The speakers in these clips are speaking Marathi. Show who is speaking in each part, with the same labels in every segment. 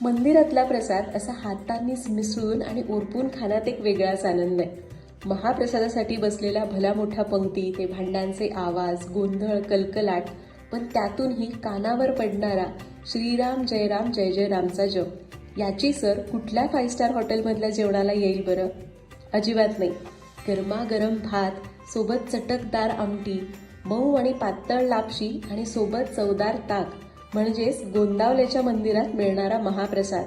Speaker 1: मंदिरातला प्रसाद असा हातांनीच मिसळून आणि उरपून खाण्यात एक वेगळाच आनंद आहे. महाप्रसादासाठी बसलेला भला मोठ्या पंक्ती ते भांड्यांचे आवाज गोंधळ कलकलाट पण त्यातूनही कानावर पडणारा श्रीराम जयराम जय जय रामचा जप. याची सर कुठल्या फाईव्ह स्टार हॉटेलमधल्या जेवणाला येईल बरं? अजिबात नाही. गरमागरम भात सोबत चटकदार आमटी मऊ आणि पातळ लापशी आणि सोबत चवदार ताक. म्हणजेच गोंदावल्याच्या मंदिरात मिळणारा महाप्रसाद.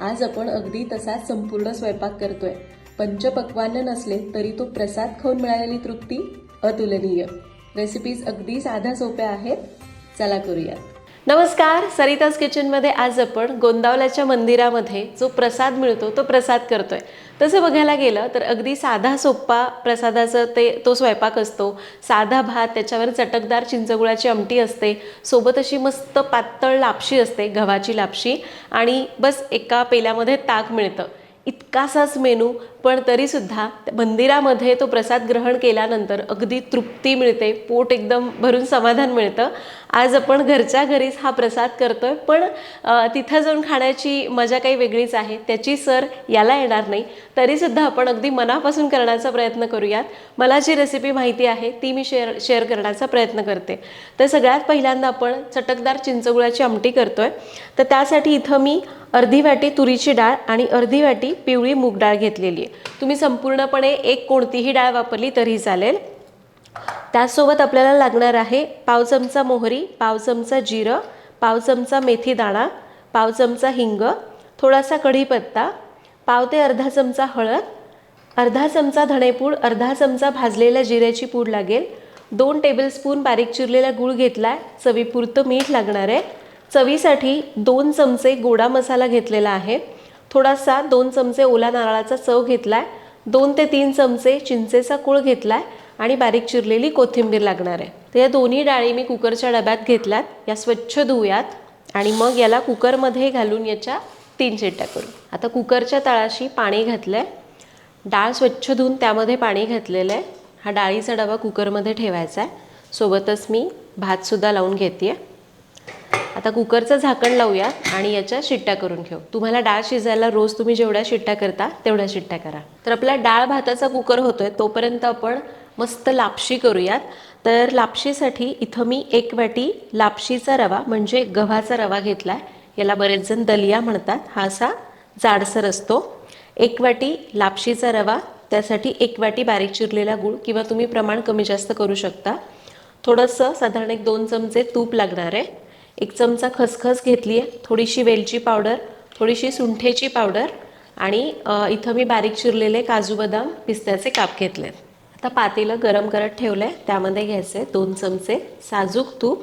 Speaker 1: आज आपण अगदी तसाच संपूर्ण स्वयंपाक करतोय. पंचपक्वान्न नसले तरी तो प्रसाद खाऊन मिळालेली तृप्ती अतुलनीय. रेसिपीज अगदी साध्या सोप्या आहेत. चला करूयात. नमस्कार सरिताज किचनमध्ये आज आपण गोंदावल्याच्या मंदिरामध्ये जो प्रसाद मिळतो तो प्रसाद करतोय. तसं बघायला गेलं तर अगदी साधा सोप्पा प्रसादाचं ते तो स्वयंपाक असतो. साधा भात त्याच्यावर चटकदार चिंचगुळाची आमटी असते. सोबत अशी मस्त पातळ लापशी असते गव्हाची लापशी. आणि बस एका पेल्यामध्ये ताक मिळतं. इतकासाच मेनू पण तरीसुद्धा मंदिरामध्ये तो प्रसाद ग्रहण केल्यानंतर अगदी तृप्ती मिळते पोट एकदम भरून समाधान मिळतं. आज आपण घरच्या घरीच हा प्रसाद करतोय पण तिथं जाऊन खाण्याची मजा काही वेगळीच आहे. त्याची सर याला येणार नाही. तरीसुद्धा आपण अगदी मनापासून करण्याचा प्रयत्न करूयात. मला जी रेसिपी माहिती आहे ती मी शेअर शेअर करण्याचा प्रयत्न करते. तर सगळ्यात पहिल्यांदा आपण चटकदार चिंचगुळाची आमटी करतोय. तर त्यासाठी इथं मी अर्धी वाटी तुरीची डाळ आणि अर्धी वाटी पिवळी मूग डाळ घेतलेली आहे. तुम्ही संपूर्णपणे एक कोणतीही डाळ वापरली तरी चालेल. त्याचसोबत आपल्याला लागणार आहे पाव चमचा मोहरी पाव चमचा जिरं पाव चमचा मेथी दाणा पाव चमचा हिंग थोडासा कढीपत्ता पाव ते अर्धा चमचा हळद अर्धा चमचा धणेपूड अर्धा चमचा भाजलेल्या जिऱ्याची पूड लागेल. दोन टेबलस्पून बारीक चिरलेला गूळ घेतला आहे चवीपुरतं मीठ लागणार आहे. चवीसाठी दोन चमचे गोडा मसाला घेतलेला आहे. थोडासा दोन चमचे ओला नारळाचा चव घेतला आहे दोन ते तीन चमचे चिंचेचा कूळ घेतला आहे आणि बारीक चिरलेली कोथिंबीर लागणार आहे. तर या दोन्ही डाळी मी कुकरच्या डब्यात घेतल्यात. या स्वच्छ धुयात आणि मग याला कुकरमध्ये घालून याच्या तीन शिट्ट्या करू. आता कुकरच्या तळाशी पाणी घातलं आहे डाळ स्वच्छ धुवून त्यामध्ये पाणी घातलेलं आहे. हा डाळीचा डबा कुकरमध्ये ठेवायचा आहे. सोबतच मी भातसुद्धा लावून घेते आता कुकरचं झाकण लावूया आणि याच्या शिट्ट्या करून घेऊ. तुम्हाला डाळ शिजायला रोज तुम्ही जेवढ्या शिट्ट्या करता तेवढ्या शिट्ट्या करा. तर आपला डाळ भाताचा कुकर होतोय तोपर्यंत आपण मस्त लापशी करूयात. तर लापशीसाठी इथं मी एक वाटी लापशीचा रवा म्हणजे गव्हाचा रवा घेतला आहे याला बरेच जण दलिया म्हणतात. हा असा जाडसर असतो. एक वाटी लापशीचा रवा त्यासाठी एक वाटी बारीक चिरलेला गूळ किंवा तुम्ही प्रमाण कमी जास्त करू शकता. थोडंसं साधारण एक दोन चमचे तूप लागणार आहे. एक चमचा खसखस घेतली आहे थोडीशी वेलची पावडर थोडीशी सुंठेची पावडर आणि इथं मी बारीक चिरलेले काजू बदाम पिस्त्याचे काप घेतले आता पातेलं गरम करत ठेवलं आहे त्यामध्ये घ्यायचे दोन चमचे साजूक तूप.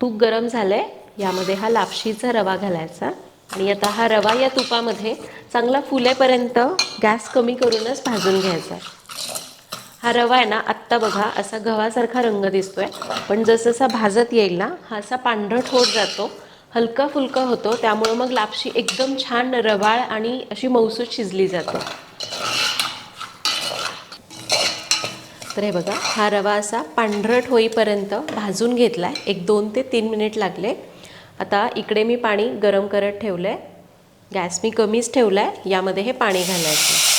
Speaker 1: तूप गरम झालं आहे यामध्ये हा लापशीचा रवा घालायचा आणि आता हा रवा या तुपामध्ये चांगला फुलेपर्यंत गॅस कमी करूनच भाजून घ्यायचा. हा रवा आहे ना आत्ता बघा असा गव्हासारखा रंग दिसतोय. पण जसजसा भाजत येईल ना हा असा पांढरट होत जातो हलका फुलका होतो त्यामुळं मग लापशी एकदम छान रवाळ आणि अशी मौसूद शिजली जाते. तर हे बघा हा रवा असा पांढरट होईपर्यंत भाजून घेतला आहे एक दोन ते तीन मिनिट लागले. आता इकडे मी पाणी गरम करत ठेवलं आहे गॅस मी कमीच ठेवला आहे यामध्ये हे पाणी घालायचं.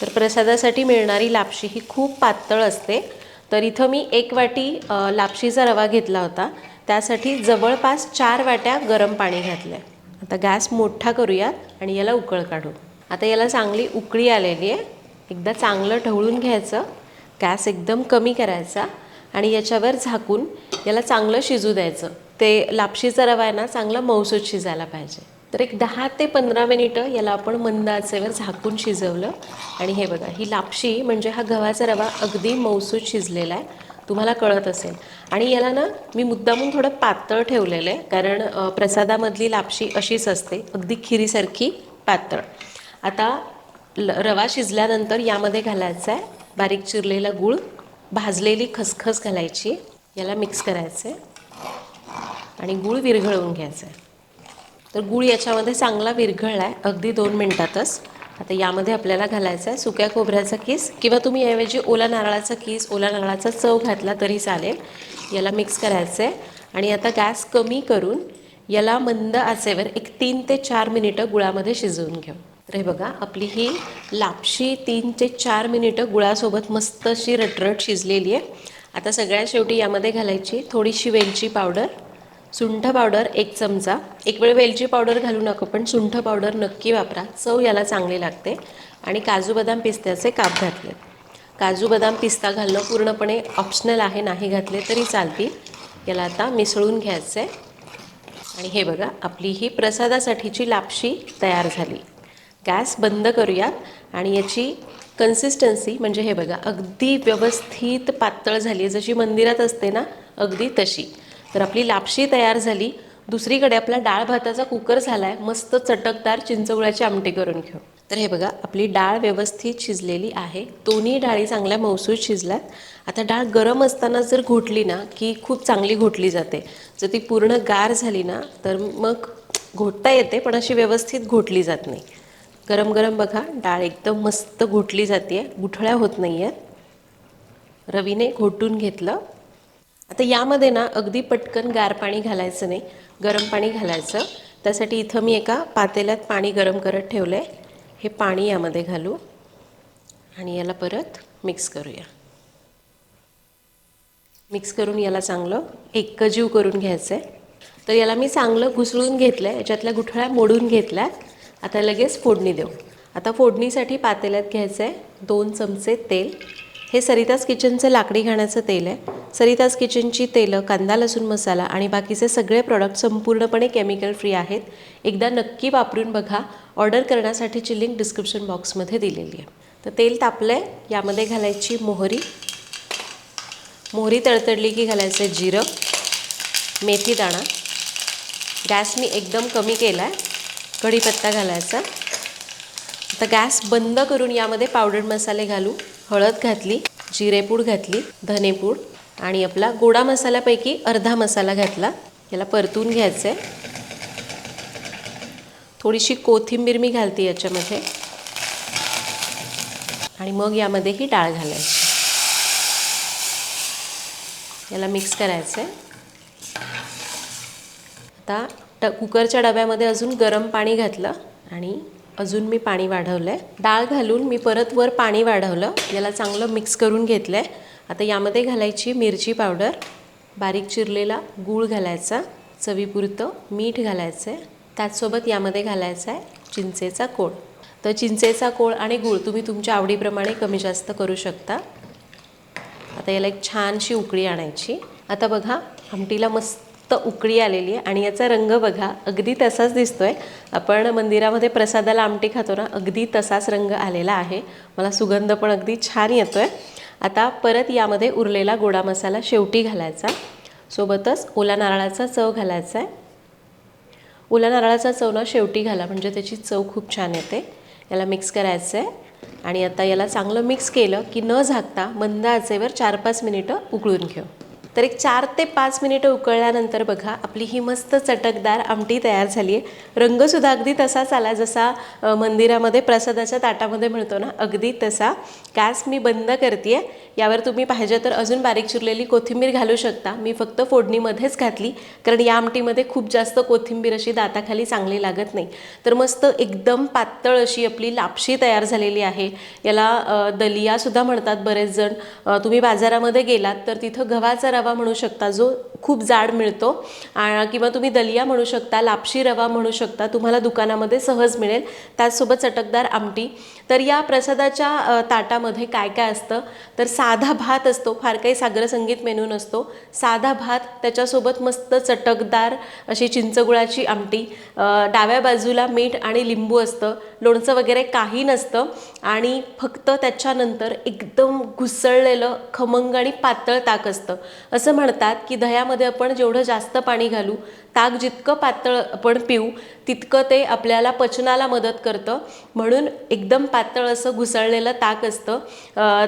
Speaker 1: तर प्रसादासाठी मिळणारी लापशी ही खूप पातळ असते. तर इथं मी एक वाटी लापशीचा रवा घेतला होता. त्यासाठी जवळपास चार वाट्या गरम पाणी घातलं आहे आता गॅस मोठा करूयात आणि याला उकळ काढू. आता याला चांगली उकळी आलेली आहे. एकदा चांगलं ढवळून घ्यायचं. गॅस एकदम कमी करायचा आणि याच्यावर झाकून याला चांगलं शिजू द्यायचं. ते लापशीचा रवा आहे ना चांगला मौसूद शिजायला पाहिजे. तर एक दहा ते पंधरा मिनिटं याला आपण मंद आचेवर झाकून शिजवलं. आणि हे बघा ही लापशी म्हणजे हा गव्हाचा रवा अगदी मौसूद शिजलेला आहे. तुम्हाला कळत असेल. आणि याला ना मी मुद्दामून थोडं पातळ ठेवलेलं आहे कारण प्रसादामधली लापशी अशीच असते अगदी खिरीसारखी पातळ. आता ल रवा शिजल्यानंतर यामध्ये घालायचा आहे बारीक चिरलेला गूळ भाजलेली खसखस घालायची याला मिक्स करायचं आहे आणि गूळ विरघळवून घ्यायचं आहे तर गूळ याच्यामध्ये चांगला विरघळला आहे अगदी दोन मिनटातच. आता यामध्ये आपल्याला घालायचं आहे सुक्या खोबऱ्याचा किस किंवा तुम्ही याऐवजी ओला नारळाचा किस ओला नारळाचा चव घातला तरी चालेल. याला मिक्स करायचं आहे आणि आता गॅस कमी करून याला मंद आचेवर एक तीन ते चार मिनिटं गुळामध्ये शिजवून घेऊ. तर हे बघा आपली ही लापशी तीन ते चार मिनिटं गुळासोबत मस्त अशी रटरट शिजलेली आहे. आता सगळ्यात शेवटी यामध्ये घालायची थोडीशी वेलची पावडर. सुंठ पावडर एक चमचा. एक वेळ वेलची पावडर घालू नका पण सुंठ पावडर नक्की वापरा. चव याला चांगली लागते. आणि काजू बदाम पिस्त्याचे काप घातले. काजू बदाम पिस्ता घालणं पूर्णपणे ऑप्शनल आहे नाही घातले तरी चालतील. याला आता मिसळून घ्यायचं आहे आणि हे बघा आपली ही प्रसादासाठीची लापशी तयार झाली. गॅस बंद करूयात आणि याची कन्सिस्टन्सी म्हणजे हे बघा अगदी व्यवस्थित पातळ झाली आहे. जशी मंदिरात असते ना अगदी तशी. तर आपली लापशी तयार झाली. दुसरीकडे आपला डाळ भाताचा कुकर झाला आहे मस्त चटकदार चिंचगुळाची आमटी करून घेऊ. तर हे बघा आपली डाळ व्यवस्थित शिजलेली आहे. दोन्ही डाळी चांगल्या मौसूद शिजल्यात. आता डाळ गरम असताना जर घोटली ना की खूप चांगली घोटली जाते. जर ती पूर्ण गार झाली ना तर मग घोटता येते पण अशी व्यवस्थित घोटली जात नाही. गरम गरम बघा डाळ एकदम मस्त घोटली जाते गुठळ्या होत नाही आहेत रवीने घोटून घेतलं. आता यामध्ये ना अगदी पटकन गार पाणी घालायचं नाही गरम पाणी घालायचं. त्यासाठी इथं मी एका पातेल्यात पाणी गरम करत ठेवलं आहे हे पाणी यामध्ये घालू आणि याला परत मिक्स करूया. मिक्स करून याला चांगलं एकजीव करून घ्यायचं आहे तर याला मी चांगलं घुसळून घेतलं आहे याच्यातल्या गुठळ्या मोडून घेतल्या आता लगेच फोडणी देऊ. आता फोडणीसाठी पातेल्यात घ्यायचं आहे दोन चमचे तेल. हे सरिताज किचनचं लाकडी घाण्याचं तेल आहे. सरिताज किचनची तेलं कांदा लसूण मसाला आणि बाकीचे सगळे प्रॉडक्ट संपूर्णपणे केमिकल फ्री आहेत. एकदा नक्की वापरून बघा. ऑर्डर करण्यासाठीची लिंक डिस्क्रिप्शन बॉक्समध्ये दिलेली आहे. तर तेल तापलं आहे यामध्ये घालायची मोहरी. मोहरी तडतडली की घालायचं आहे जिरं. मेथी दाणा. गॅस मी एकदम कमी केला आहे कढीपत्ता घालायचा. आता गॅस बंद करून यामध्ये पावडर मसाले घालू. हळद घातली. जिरेपूड घातली. धनेपूड. आणि आपला गोडा मसाल्यापैकी अर्धा मसाला घातला. याला परतून घ्यायचं आहे थोडीशी कोथिंबीर मी घालते याच्यामध्ये. आणि मग यामध्ये ही डाळ घालायची. याला मिक्स करायचं आहे आता ट कुकरच्या डब्यामध्ये अजून गरम पाणी घातलं आणि अजून मी पाणी वाढवलं आहे डाळ घालून मी परत वर पाणी वाढवलं. याला चांगलं मिक्स करून घेतलं आहे आता यामध्ये घालायची मिरची पावडर बारीक चिरलेला गूळ घालायचा चवीपुरतं मीठ घालायचं आहे त्याचसोबत यामध्ये घालायचा आहे चिंचेचा कोळ. तर चिंचेचा कोळ आणि गूळ तुम्ही तुमच्या आवडीप्रमाणे कमी जास्त करू शकता. आता याला एक छानशी उकळी आणायची. आता बघा आमटीला मस्त उकळी आलेली आहे आणि याचा रंग बघा अगदी तसाच दिसतो आहे आपण मंदिरामध्ये प्रसादाला आमटी खातो ना अगदी तसाच रंग आलेला आहे. मला सुगंध पण अगदी छान येतो आहे आता परत यामध्ये उरलेला गोडा मसाला शेवटी घालायचा. सोबतच ओला नारळाचा चव घालायचा आहे ओला नारळाचा चव ना शेवटी घाला म्हणजे त्याची चव खूप छान येते. याला मिक्स करायचं आहे आणि आता याला चांगलं मिक्स केलं की न झाकता मंद आचेवर चार पाच मिनिटं उकळून घेऊ. तर एक चार ते पाच मिनिटं उकळल्यानंतर बघा आपली ही मस्त चटकदार आमटी तयार झाली आहे. रंगसुद्धा अगदी तसाच आला जसा मंदिरामध्ये प्रसादाच्या ताटामध्ये मिळतो ना अगदी तसा. गॅस मी बंद करते यावर तुम्ही पाहिजे तर अजून बारीक चिरलेली कोथिंबीर घालू शकता. मी फक्त फोडणीमध्येच घातली कारण या आमटीमध्ये खूप जास्त कोथिंबीर अशी दाताखाली चांगली लागत नाही. तर मस्त एकदम पातळ अशी आपली लापशी तयार झालेली आहे. याला दलियासुद्धा म्हणतात बरेच जण. तुम्ही बाजारामध्ये गेलात तर तिथं गव्हाचा रवा म्हणू शकता जो खूप जाड मिळतो. किंवा तुम्ही दलिया म्हणू शकता लापशी रवा म्हणू शकता तुम्हाला दुकानामध्ये सहज मिळेल. त्याचसोबत चटकदार आमटी. तर या प्रसादाच्या ताटामध्ये काय काय असतं? तर साधा भात असतो फार काही सागरसंगीत मेनू नसतो. साधा भात त्याच्यासोबत मस्त चटकदार अशी चिंचगुळाची आमटी. डाव्या बाजूला मीठ आणि लिंबू असतं. लोणचं वगैरे काही नसतं. आणि फक्त त्याच्यानंतर एकदम घुसळलेलं खमंग आणि पातळ ताक असतं. असं म्हणतात की त्यामध्ये आपण जेवढं जास्त पाणी घालू ताक जितकं पातळ आपण पिऊ तितकं ते आपल्याला पचनाला मदत करतं. म्हणून एकदम पातळ असं घुसळलेलं ताक असतं.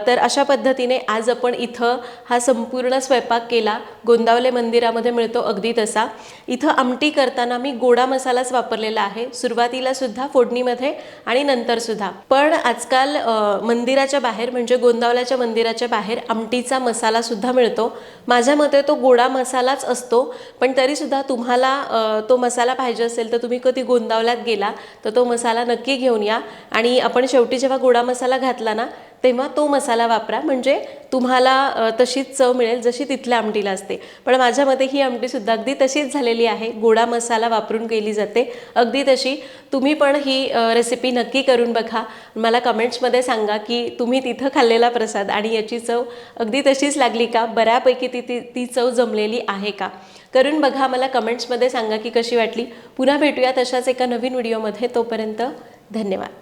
Speaker 1: तर अशा पद्धतीने आज आपण इथं हा संपूर्ण स्वयंपाक केला. गोंदावले मंदिरामध्ये मिळतो अगदी तसा. इथं आमटी करताना मी गोडा मसालाच वापरलेला आहे. सुरुवातीला सुद्धा फोडणीमध्ये आणि नंतरसुद्धा पण आजकाल मंदिराच्या बाहेर म्हणजे गोंदावल्याच्या मंदिराच्या बाहेर आमटीचा मसालासुद्धा मिळतो. माझ्या मते तो गोडा मसालाच असतो. पण तरीसुद्धा तुम्हाला तुम्हाला तो मसाला पाहिजे असेल तर तुम्ही कधी गोंदावल्यात गेला तर तो मसाला नक्की घेऊन या. आणि आपण शेवटी जेव्हा गोडा मसाला घातला ना तेव्हा तो मसाला वापरा. म्हणजे तुम्हाला तशीच चव मिळेल जशी तिथल्या आमटीला असते. पण माझ्या मते ही आमटीसुद्धा अगदी तशीच झालेली आहे. गोडा मसाला वापरून केली जाते. अगदी तशी. तुम्ही पण ही रेसिपी नक्की करून बघा. मला कमेंट्समध्ये सांगा की तुम्ही तिथं खाल्लेला प्रसाद आणि याची चव अगदी तशीच लागली का? बऱ्यापैकी ती ती ती चव जमलेली आहे का? करून बघा मला कमेंट्समध्ये सांगा की कशी वाटली. पुन्हा भेटूया तशाच एका नवीन व्हिडिओमध्ये. तोपर्यंत धन्यवाद.